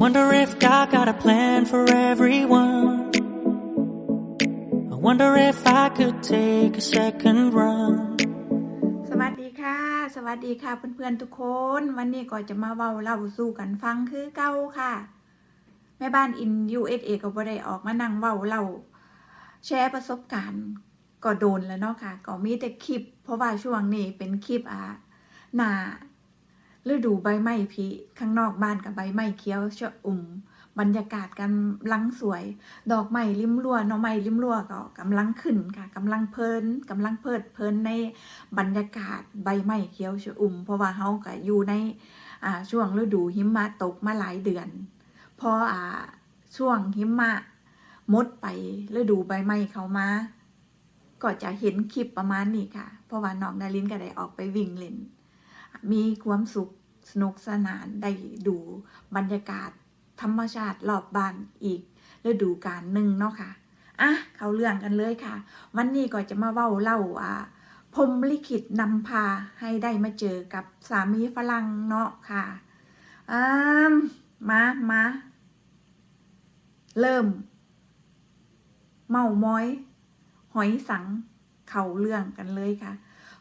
Wonder if God got a plan for everyone. I wonder if I could take a second run. สวัสดีค่ะ สวัสดีค่ะเพื่อนๆทุกคน วันนี้ก็จะมาเว้าเล่าสู่กันฟังคือเก่าค่ะ แม่บ้านอิน USA ก็บ่ได้ออกมานั่งเว้าเล่าแชร์ประสบการณ์ก็โดนแล้วเนาะค่ะ ก็มีแต่คลิป เพราะว่าช่วงนี้เป็นคลิปอ่าหน้า ฤดูใบไม้ผลิข้างนอกบ้านกับใบไม้เขียวชะอุ่ม บรรยากาศกำลังสวย ดอกไม้ริมรั้วน่อไม้ริมรั้วก็กำลังขึ้นค่ะกำลังเพลินกำลังเพลิดเพลินในบรรยากาศใบไม้เขียวชอุ่ม เพราะว่าเฮาก็อยู่ในอ่าช่วงฤดูหิมะตกมาหลายเดือน พออ่าช่วงหิมะมดไปฤดูใบไม้เขามาก็จะเห็นคลิปประมาณนี้ค่ะ เพราะว่าน้องดารินก็ได้ออกไปวิ่งเล่น มีความสุข สนุกสนานได้ดูบรรยากาศธรรมชาติรอบบ้านอีกฤดูกาลหนึ่งเนาะค่ะอะเข้าเรื่องกันเลยค่ะ วันนี้ก็จะมาเว้าเล่าอ่าพรมลิขิตนำพาให้ได้มาเจอกับสามีฝรั่งเนาะค่ะอ่ามามาเริ่ม เมาม้อย หอยสัง เข่าเรื่องกันเลยค่ะ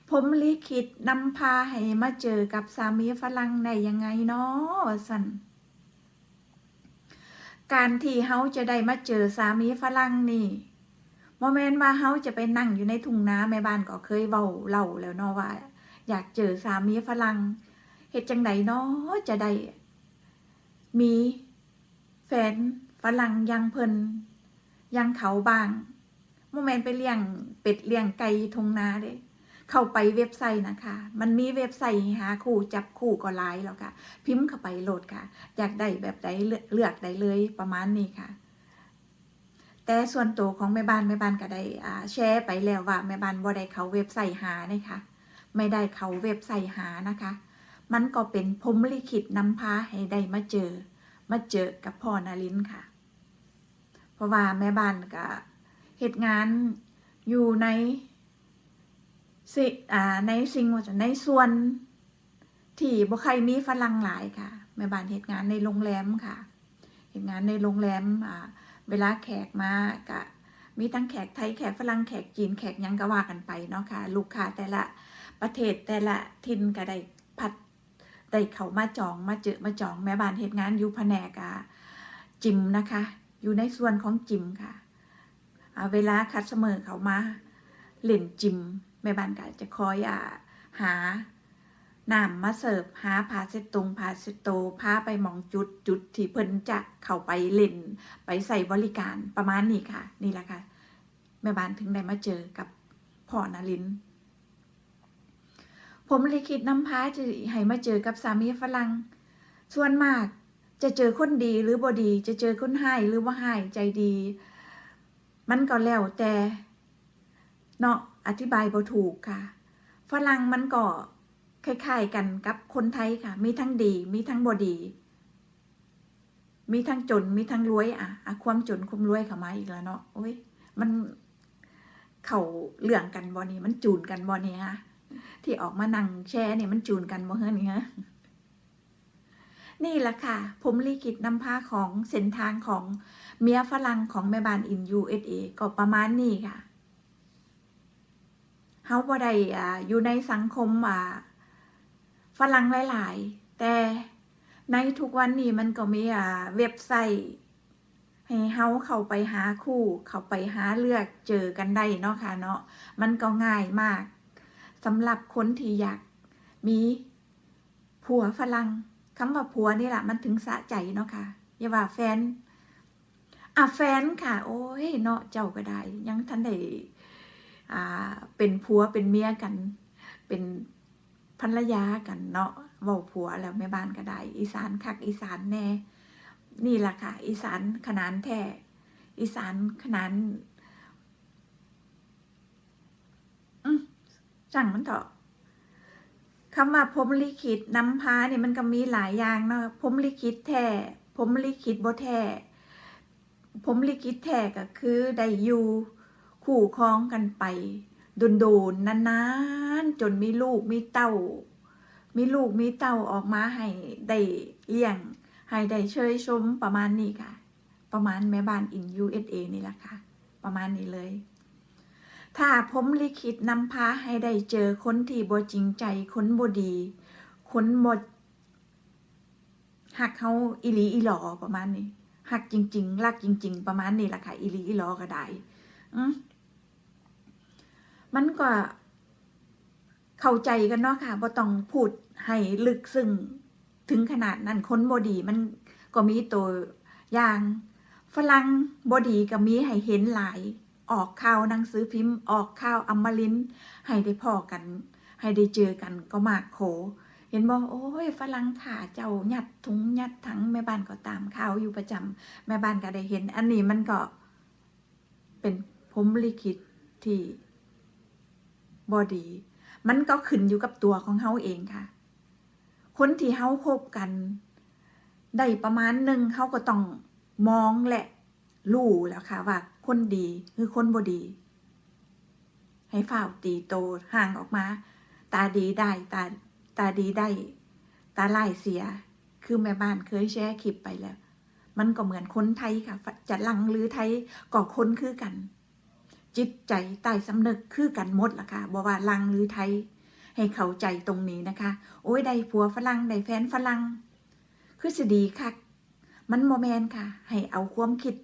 ผมลิขิตนำพาให้มาเจอกับสามีฝรั่งได้ยังไงเนาะสันการที่เฮาจะได้มาเจอสามีฝรั่งนี่โมเมนต์ว่าเฮาจะไปนั่งอยู่ในทุ่งนาแม่บ้านก็เคยเว้าเล่าแล้วเนาะว่า อยากเจอสามีฝรั่งเฮ็ดจังใดเนาะจะได้ มีแฟนฝรั่งยังเพิ่นยังเขาบางโมเมนต์ไปเลี้ยงเป็ดเลี้ยงไก่ทุ่งนาเด้ เข้าไปเว็บไซต์นะคะ มันมีเว็บไซต์หาคู่จับคู่ก็หลายแล้วค่ะ พิมพ์เข้าไปโหลดค่ะ อยากได้แบบใดเลือกเลือกได้เลยประมาณนี้ค่ะ แต่ส่วนตัวของแม่บ้านแม่บ้านก็ได้แชร์ไปแล้วว่าแม่บ้านบ่ได้เขาเว็บไซต์หานะคะไม่ได้เขาเว็บไซต์หานะคะ มันก็เป็นพรมลิขิตนำพาให้ได้มาเจอ มาเจอกับพ่อนารินค่ะ เพราะว่าแม่บ้านก็เหตุงานอยู่ใน สิอ่าในสิ่งว่าจะในส่วน ที่บ่ใครมีฝรั่งหลายค่ะแม่บ้านเหตุงานในโรงแรมค่ะเหตุงานในโรงแรมอ่าเวลาแขกมากะมีทั้งแขกไทยแขกฝรั่งแขกจีนแขกยังก็ว่ากันไปเนาะค่ะ ลูกค้าแต่ละประเทศแต่ละทินก็ได้พัดได้เขามาจองมาเจอมาจองแม่บ้านเหตุงานอยู่แผนกอ่าจิมนะคะ อยู่ในส่วนของจิมค่ะเวลาคัดเสมอเขามาเล่นจิม แม่บ้านก็จะคอยอ่าหาน้ำมาเสิร์ฟหาพาเซตรงพาเซโตพาไปมองจุดจุดที่เพิ่นจะเข้าไปเล่น ไปใส่บริการประมาณนี้ค่ะ นี่แหละค่ะ แม่บ้านถึงได้มาเจอกับพ่อนาริน ผมเลยคิดน้ำพาจะให้มาเจอกับสามีฝรั่งส่วนมากจะเจอคนดีหรือบดี จะเจอคนให้หรือว่าให้ใจดี มันก็แล้วแต่ เนาะอธิบายบ่ถูกค่ะฝรั่งมันก็คล้ายๆกันกับคนไทยค่ะ มีทั้งดีมีทั้งบ่ดี มีทั้งจนมีทั้งรวยอะอะความจนความรวยเข้ามาอีกแล้วเนาะโอ้ยมันเข่าเรื่องกันบ่นี่มันจูนกันบ่นี่ฮะที่ออกมานั่งแชร์นี่ยมันจูนกันบ่เฮ้นี่ฮะนี่แหละค่ะ ผมลิขิตนำพาของเส้นทางของเมียฝรั่งของแม่บ้านอิน USA ก็ประมาณนี้ค่ะ เฮาบ่ได้อ่าอยู่ในสังคมอ่าฝรั่งหลาย ๆ แต่ในทุกวันนี้มันก็มีอ่าเว็บไซต์ให้เฮาเข้าไปหาคู่ เข้าไปหาเลือกเจอกันได้เนาะค่ะเนาะมันก็ง่ายมากสำหรับคนที่อยากมีผัวฝรั่งคำว่าผัวนี่แหละมันถึงสะใจเนาะค่ะอย่าว่าแฟนอะแฟนค่ะ โอ้ยเนาะเจ้าก็ได้ยังทันได้ เป็นผัวเป็นเมียกัน เป็นภรรยากันเนาะเว้าผัวแล้วแม่บ้านก็ได้อีสานคักอีสานแน่ นี่แหละค่ะ อีสานขนานแท้อีสานขนานอืมสั่งมันเถอะคำว่าพรมลิขิตน้ำพาเนี่ยมันก็มีหลายอย่างเนาะพรมลิขิตแท้พรมลิขิตบ่แท้พรมลิขิตแท้ก็คือได้อยู่ คู่ครองกันไปโดนๆนานๆจนมีลูกมีเต้า มีลูกมีเต้าออกมาให้ได้เลี้ยง ให้ได้เชยชมประมาณนี้ค่ะ ประมาณแม่บ้านอิน USA นี่แหละค่ะ ประมาณนี้เลย ถ้าผมลิขิตนำพาให้ได้เจอคนที่บ่จริงใจคนบ่ดีคนบ่หักเขาอีหลีอีหลอประมาณนี้หักจริง ๆ รักจริง ๆ ประมาณนี้แหละค่ะอีหลีอีหลอก็ได้อืม มันก็เข้าใจกันเนาะค่ะบ่ต้องพูดให้ลึกซึ้งถึงขนาดนั้นคนบ่ดีมันก็มีตัวอย่างฝรั่งบ่ดีก็มีให้เห็นหลาย ออกข่าวหนังสือพิมพ์ ออกข่าวอมรินให้ได้พอกัน ให้ได้เจอกันก็มากโข เห็นบอกโอ้ยฝรั่งขาเจ้ายัดถุงยัดถังแม่บ้านก็ตามข่าวอยู่ประจำแม่บ้านก็ได้เห็น อันนี้มันก็เป็นพรหมลิขิตที่ บอดี มันก็ขึ้นอยู่กับตัวของเฮาเองค่ะ คนที่เฮาคบกัน ได้ประมาณหนึ่งเฮาก็ต้องมองและรู้แล้วค่ะว่า คนดีคือคนบอดี ให้ฝ้าวตีโตห่างออกมา ตาดีได้ตาตาดีได้ ตาไล่เสีย คือแม่บ้านเคยแชร์คลิปไปแล้ว มันก็เหมือนคนไทยค่ะจะลังหรือไทยก็คนคือกัน จิตใจใต้สำนึกคือกันหมดล่ะค่ะบอกว่าลังหรือไทย ให้เข้าใจตรงนี้นะคะ โอ้ยได้ผัวฝรั่งได้แฟนฝรั่งคือสิดีค่ะ มันโมแมนค่ะ ให้เอาความคิด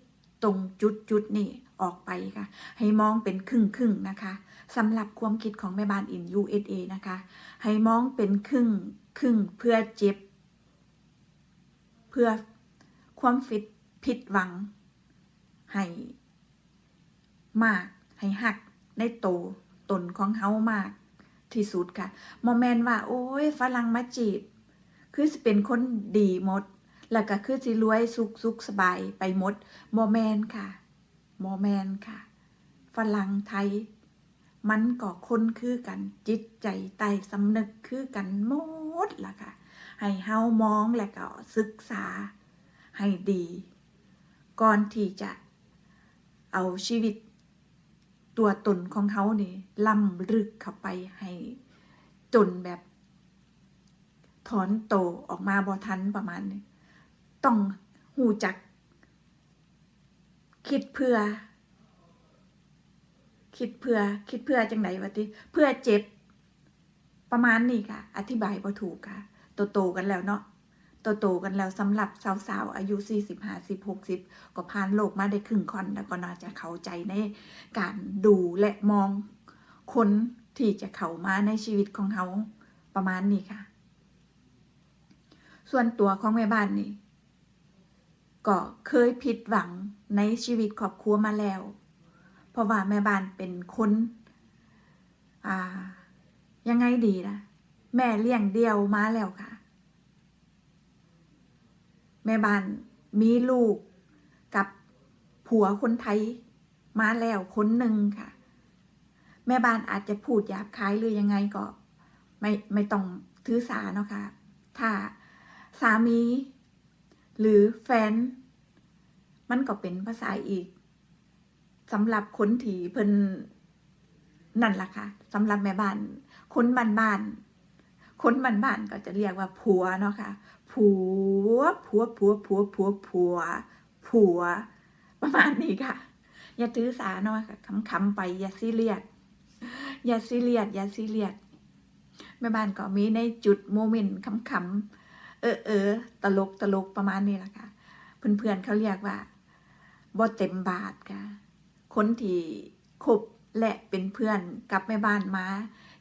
ตรงจุดจุดๆนี่ออกไปค่ะ ให้มองเป็นครึ่งครึ่งๆนะคะสำหรับความคิดของแม่บ้านอิน USA นะคะ ให้มองเป็นครึ่งครึ่งเพื่อเจ็บ เพื่อความฟิตผิดหวัง ให้มาก ให้หักในโตตนของเฮามาก ที่สุดค่ะโมแมนว่า โอ้ยฝรั่งมาจีบ คือสิเป็นคนดีหมด แล้วก็คือสิรวยสุขสุขสบายไปหมดโมแมนค่ะโมแมนค่ะฝรั่งไทย มันก็คนคือกันจิตใจใต้สำนึกคือกันหมดล่ะค่ะ ให้เฮามองและก็ศึกษาให้ดี ก่อนที่จะเอาชีวิต ตัวตนของเขาเนี่ยล่ำลึกเข้าไปให้จนแบบ ถอนโตออกมาบ่ทันประมาณนี้ต้องหูจัก คิดเพื่อ คิดเพื่อ คิดเพื่อจังไหนวะติเพื่อเจ็บ ประมาณนี้ค่ะ อธิบายบ่ถูกค่ะโตโตๆกันแล้วเนาะ โตๆกันแล้วสำหรับสาวๆอายุ 40 50 60 ก็ผ่านโลกมาได้ครึ่งคอนแล้วก็น่าจะเข้าใจในการดูและมองคนที่จะเข้ามาในชีวิตของเขาประมาณนี้ค่ะ ส่วนตัวของแม่บ้านนี่ก็เคยผิดหวังในชีวิตครอบครัวมาแล้ว เพราะว่าแม่บ้านเป็นคนอ่ายังไงดีล่ะ แม่เลี้ยงเดียวมาแล้วค่ะ แม่บ้านมีลูกกับผัวคนไทยมาแล้วคนหนึ่งค่ะ แม่บ้านอาจจะพูดหยาบคายหรือยังไงก็ ไม่ไม่ต้องถือสาเนาะค่ะ ถ้าสามี หรือแฟน มันก็เป็นภาษาอีกสำหรับคนที่เพิ่นนั่นล่ะค่ะสำหรับแม่บ้านคนบ้านบ้านคนบ้านบ้านก็จะเรียกว่าผัวเนาะค่ะ ผัวผัวผัวผัวผัวผัวผัว ประมาณนี้ค่ะ อย่าถือสาเนาะค่ะขำๆไปอย่าซีเรียสอย่าซีเรียสอย่าซีเรียสแม่บ้านก็มีในจุดโมเมนต์ขำๆเออเออตลกตลกประมาณนี้แหละค่ะ เพื่อนๆเขาเรียกว่าบ่เต็มบาทค่ะ คนที่คบและเป็นเพื่อนกับแม่บ้านมา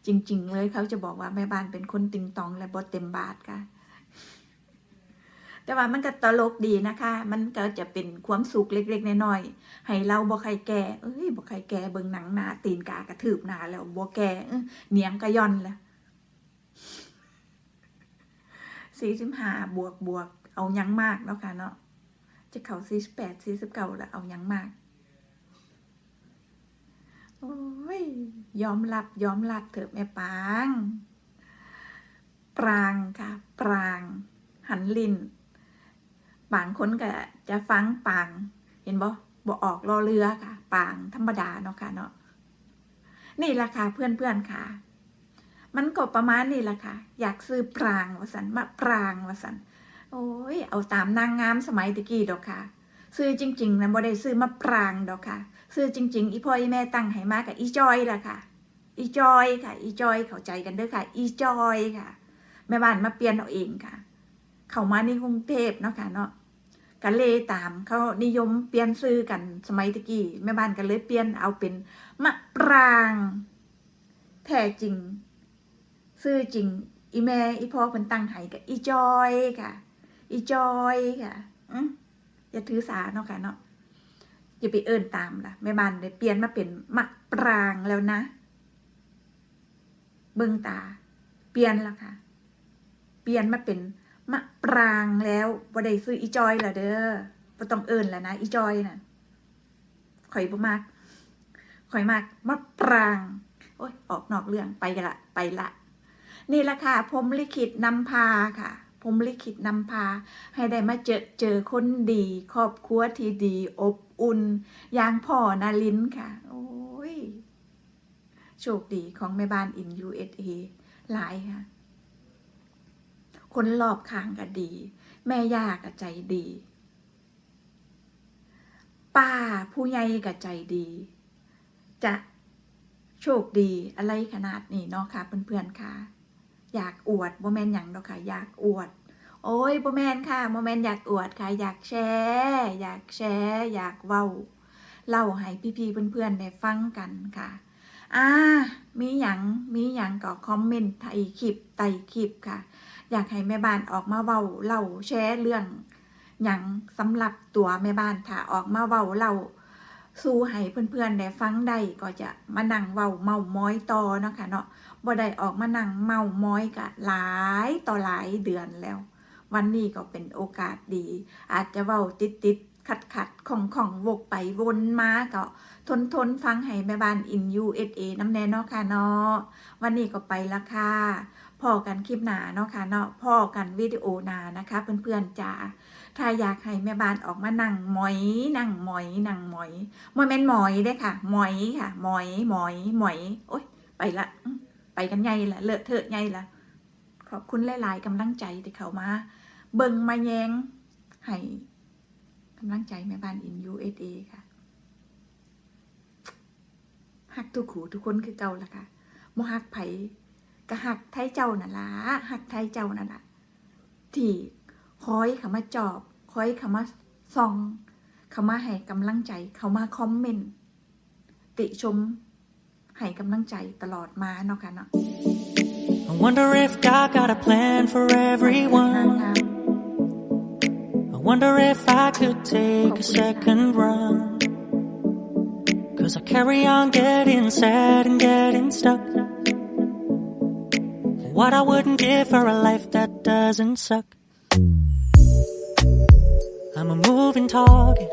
จริง ๆ เลยเขาจะบอกว่าแม่บ้านเป็นคนติงตองและบ่เต็มบาทค่ะ แต่ว่ามันก็ตลกดีนะคะ มันก็จะเป็นความสุขเล็กๆน้อยๆให้เราบ่ใครแก่เอ้ยบ่ใครแก่เบิ่งหนังหนาตีนกากระทืบหนาแล้วบ่แก่เนียงกระย่อนแล้วสี่สิบห้าบวกบวกเอายังมากแล้วค่ะเนาะจะเข่าสี่สิบแปดสี่สิบเก้าแล้วเอายังมากโอ้ยยอมรับยอมรับเถอะแม่ปาง ปรางค่ะ ปราง หันลิน บางคนก็จะฟังปาง เห็นบ่บ่ออกรอเรือค่ะ ปางธรรมดาเนาะค่ะเนาะนี่แหละค่ะเพื่อนเพื่อนๆค่ะ มันก็ประมาณนี้แหละค่ะ อยากซื้อปรางวสันมาปรางวสันโอ้ยเอาตามนางงามสมัยตะกี้ดอกค่ะ ซื้อจริง ๆนะบ่ได้ซื้อมาปรางดอกค่ะ ซื้อจริง ๆ อีพ่ออีแม่ตั้งให้มากับอีจอยล่ะค่ะ อีจอยค่ะ อีจอยเข้าใจกันด้อค่ะ อีจอยค่ะแม่บ้านมาเปลี่ยนเอาเองค่ะ เข้ามาในกรุงเทพเนาะค่ะเนาะ ก็เลยตามเขานิยมเปลี่ยนซื้อกันสมัยตะกี้แม่บ้านก็เลยเปลี่ยนเอาเป็นมะปรางแท้จริง ซื้อจริง อีแม่อีพ่อเพิ่นตั้งให้กับอีจอยค่ะ อีจอยค่ะอืมอย่าถือสาเนาะค่ะเนาะอย่าไปเอิ้นตามล่ะแม่บ้านเลยเปลี่ยนมาเป็นมะปรางแล้วนะ เบิ่งตา เปลี่ยนแล้วค่ะ เปลี่ยนมาเป็น มะปรางแล้วบ่ได้ซื้ออีจอยและเด้อบ่ต้องเอิ้นแล้วนะอีจอยน่ะข่อยบ่มักข่อยมักมะปราง โอ้ยออกนอกเรื่องไปละไปละ นี่ละค่ะผมลิขิตนำพาค่ะผมลิขิตนำพา ให้ได้มาเจอเจอคนดี ครอบครัวที่ดี อบอุ่นอย่างพ่อนาลินค่ะ โอ้ย โชคดีของแม่บ้านอิน USA หลายค่ะ คนรอบข้างก็ดี แม่ย่าก็ใจดี ป้าผู้ใหญ่ก็ใจดี จะโชคดีอะไรขนาดนี้เนาะค่ะเพื่อนๆค่ะ อยากอวดบ่แมนหยังดอกค่ะ อยากอวด โอ้ยบ่แมนค่ะบ่แมนอยากอวดค่ะ อยากแชร์อยากแชร์อยากเว้าเล่าให้พี่ๆเพื่อนๆได้ฟังกันค่ะอ่ามีหยังมีหยังก็คอมเมนต์ไทยคลิปไต่คลิปค่ะ อยากให้แม่บ้านออกมาเว้าเล่าแชร์เรื่องหยังสำหรับตัวแม่บ้านถ้าออกมาเว้าเล่าสู้ให้เพื่อนๆได้ฟังได้ก็จะมานั่งเว้าเมาม้อยต่อเนาะค่ะเนาะบ่ได้ออกมานั่งเมาม้อยกะหลายต่อหลายเดือนแล้ว วันนี้ก็เป็นโอกาสดี อาจจะเว้าติดติดขัดขัดของของวกไปวนมาก็ทนทนฟังให้แม่บ้านอิน USA น้ำแน่เนาะค่ะเนาะวันนี้ก็ไปละค่ะ พอกันคลิปหนาเนาะค่ะเนาะพอกันวิดีโอหนานะคะ เพื่อนๆจ๋าถ้าอยากให้แม่บ้านออกมานั่งหมอยนั่งหมอยนั่งหมอยมอยแม่นหมอยเด้ค่ะหมอยค่ะหมอยหมอยหมอยโอ๊ยไปละไปกันใหญ่ละเลอะเทอะใหญ่ละขอบคุณหลายๆกำลังใจที่เขามา เบิ่งมาแยงให้กำลังใจแม่บ้านอิน USA ค่ะหักทุกขูทุกคนคือเก่าละค่ะบ่หักไผ ก็หักไทยเจ้านั่นล่ะหักไทยเจ้านั่นล่ะที่คอยเขามาจอบคอยเขามาส่อง เขามาให้กำลังใจ เขามาคอมเมนต์ติชมให้กำลังใจตลอดมาเนาะค่ะเนาะ I wonder if God got a plan for นาง everyone. งาม I wonder if I could take a second run. Cause I carry on getting sad and getting stuck. What I wouldn't give for a life that doesn't suck. I'm a moving target.